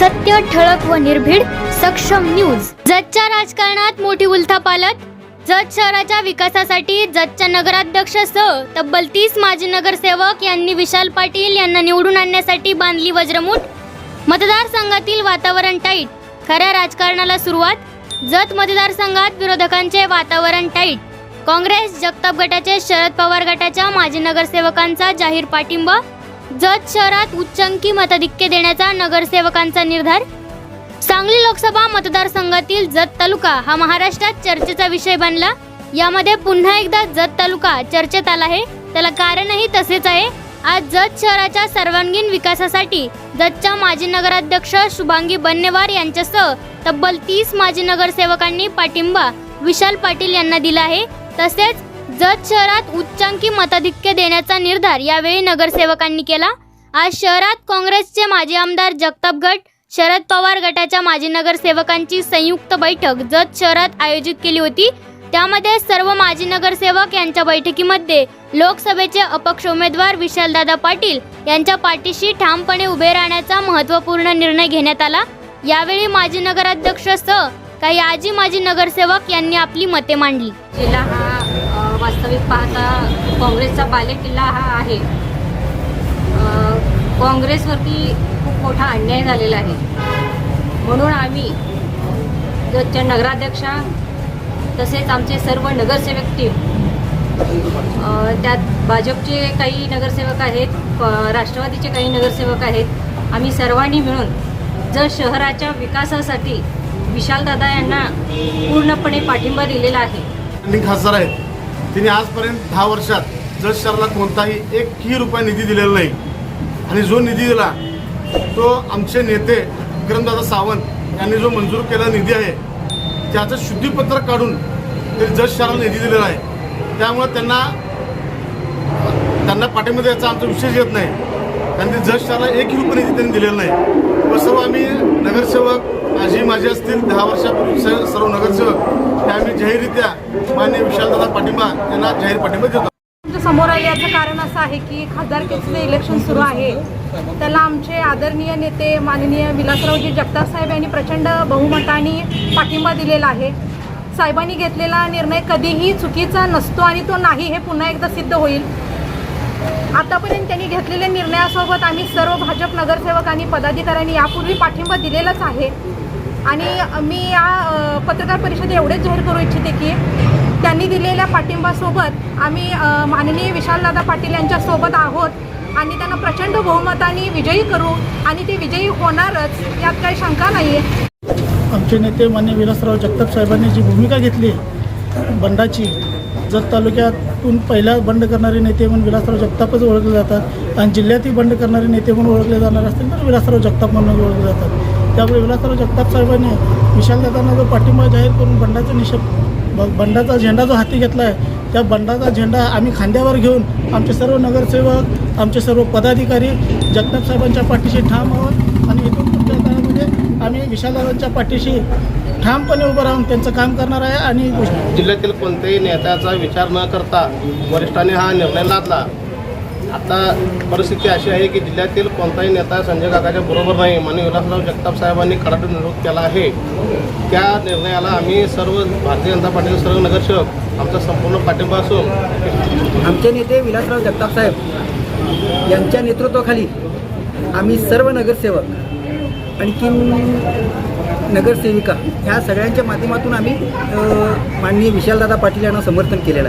सत्य ठळक व निर्भीड सक्षम न्यूज. जतच्या राजकारणात मोठी उलथापालत जत शहराच्या विकासासाठी जतच्या नगराध्यक्ष सह तब्बल तीस माजी नगरसेवक यांनी विशाल पाटील यांना निवडून आणण्यासाठी बांधली वज्रमूठ. मतदारसंघातील वातावरण टाईट. खऱ्या राजकारणाला सुरुवात. जत मतदारसंघात विरोधकांचे वातावरण टाईट. काँग्रेस जगताप गटाचे शरद पवार गटाच्या माजी नगरसेवकांचा जाहीर पाठिंबा. जत शहरात उच्चांकी मताधिक्य देण्याचा नगरसेवकांचा निर्धार? सांगली लोकसभा मतदारसंघातील जत तालुका हा महाराष्ट्रात चर्चेचा विषय बनला. यामध्ये पुन्हा एकदा जत तालुका चर्चेत आला आहे. त्याला कारणही तसेच आहे. आज जत शहराच्या सर्वांगीण विकासासाठी जतच्या माजी नगराध्यक्ष शुभांगी बन्नेवार यांच्यासह तब्बल तीस माजी नगरसेवकांनी पाठिंबा विशाल पाटील यांना दिला आहे. तसेच जत शहरात उच्चांकी मताधिक्य देण्याचा निर्धार यावेळी नगरसेवकांनी केला. आज शहरात काँग्रेसचे माजी आमदार जगताप गट शरद पवार गटाच्या माजी नगरसेवकांची संयुक्त बैठक जत शहरात आयोजित केली होती. त्यामध्ये सर्व माजी नगरसेवक यांच्या बैठकीमध्ये लोकसभेचे अपक्ष उमेदवार विशालदादा पाटील यांच्या पाठीशी ठामपणे उभे राहण्याचा महत्त्वपूर्ण निर्णय घेण्यात आला. यावेळी माजी नगराध्यक्षसह काही आजी माजी नगरसेवक यांनी आपली मते मांडली. जिल्हा हा वास्तविक पाहता काँग्रेसचा बालेकिल्ला हा आहे. काँग्रेसवरती खूप मोठा अन्याय झालेला आहे. म्हणून आम्ही जच्या नगराध्यक्षा तसेच आमचे सर्व नगरसेवक टीम त्यात भाजपचे काही नगरसेवक आहेत प- राष्ट्रवादीचे काही नगरसेवक आहेत. आम्ही सर्वांनी मिळून जर शहराच्या विकासासाठी विशालदादा यांना पूर्णपणे पाठिंबा दिलेला आहे स्टँडिंग खासदार आहेत. तिने आजपर्यंत दहा वर्षात जत शहराला कोणताही एकही रुपया निधी दिलेला नाही. आणि जो निधी दिला तो आमचे नेते विक्रमदादा सावंत यांनी जो मंजूर केलेला निधी आहे त्याचं शुद्धीपत्र काढून ते जत शहराला निधी दिलेला आहे. त्यामुळं त्यांना त्यांना पाठिंबा याचा आमचा विशेष येत नाही. कारण ते जत शहराला एकही रुपये निधी त्यांनी दिलेला नाही. व सर्व आम्ही नगरसेवक आजी माझी असतील दहा वर्षापूर्वी सर्व नगरसेवक हे आम्ही जाहीररित्या मान्य विशालदादा पाठिंबा यांना जाहीर पाठिंबा देतो. समोर आले याचं कारण असं आहे की खासदारकीचं इलेक्शन सुरू आहे. त्याला आमचे आदरणीय नेते माननीय विलासरावजी जगताप साहेब यांनी प्रचंड बहुमताने पाठिंबा दिलेला आहे. साहेबांनी घेतलेला निर्णय कधीही चुकीचा नसतो आणि तो नाही हे पुन्हा एकदा सिद्ध होईल. आतापर्यंत त्यांनी घेतलेल्या निर्णयासोबत आम्ही सर्व भाजप नगरसेवक आणि पदाधिकाऱ्यांनी यापूर्वी पाठिंबा दिलेलाच आहे. आणि मी या पत्रकार परिषद एवढेच जाहीर करू इच्छिते की त्यांनी दिलेल्या पाठिंबासोबत आम्ही माननीय विशालदादा पाटील यांच्यासोबत आहोत आणि त्यांना प्रचंड बहुमताने विजयी करू आणि ते विजयी होणारच यात काही शंका नाही आहे आमचे नेते मान्य विलासराव जगताप साहेबांनी जी भूमिका घेतली बंडाची जत तालुक्यातून पहिला बंड करणारे नेते म्हणून विलासराव जगतापच ओळखले जातात आणि जिल्ह्यातही बंड करणारे नेते म्हणून ओळखले जाणार असतील तर विलासराव जगताप म्हणून ओळखले जातात. त्यामुळे विलासराव जगताप साहेबांनी विशालदादांना जो पाठिंबा जाहीर करून बंडाचा निषेध ब- बंडाचा झेंडा जो हाती घेतला आहे त्या बंडाचा झेंडा आम्ही खांद्यावर घेऊन आमचे सर्व नगरसेवक आमचे सर्व पदाधिकारी जगताप साहेबांच्या पाठीशी ठाम आहोत आणि इथून पुढच्या काळामध्ये आम्ही विशालदादांच्या पाठीशी ठामपणे उभं राहून त्यांचं काम करणार आहे आणि जिल्ह्यातील कोणत्याही नेत्याचा विचार न करता वरिष्ठांनी हा निर्णय लादला. आता परिस्थिती अशी आहे की जिल्ह्यातील कोणताही नेता संजय काकाच्या बरोबर नाही. म्हणून विलासराव जगताप साहेबांनी खडाट विरोध केला आहे. त्या निर्णयाला आम्ही सर्व भारतीय जनता पार्टीचे सर्व नगरसेवक आमचा संपूर्ण पाठिंबा असून आमचे नेते विलासराव जगताप साहेब यांच्या नेतृत्वाखाली आम्ही सर्व नगरसेवक आणखी नगरसेविका ह्या सगळ्यांच्या माध्यमातून आम्ही माननीय विशालदादा पाटील यांना समर्थन केलेलं आहे.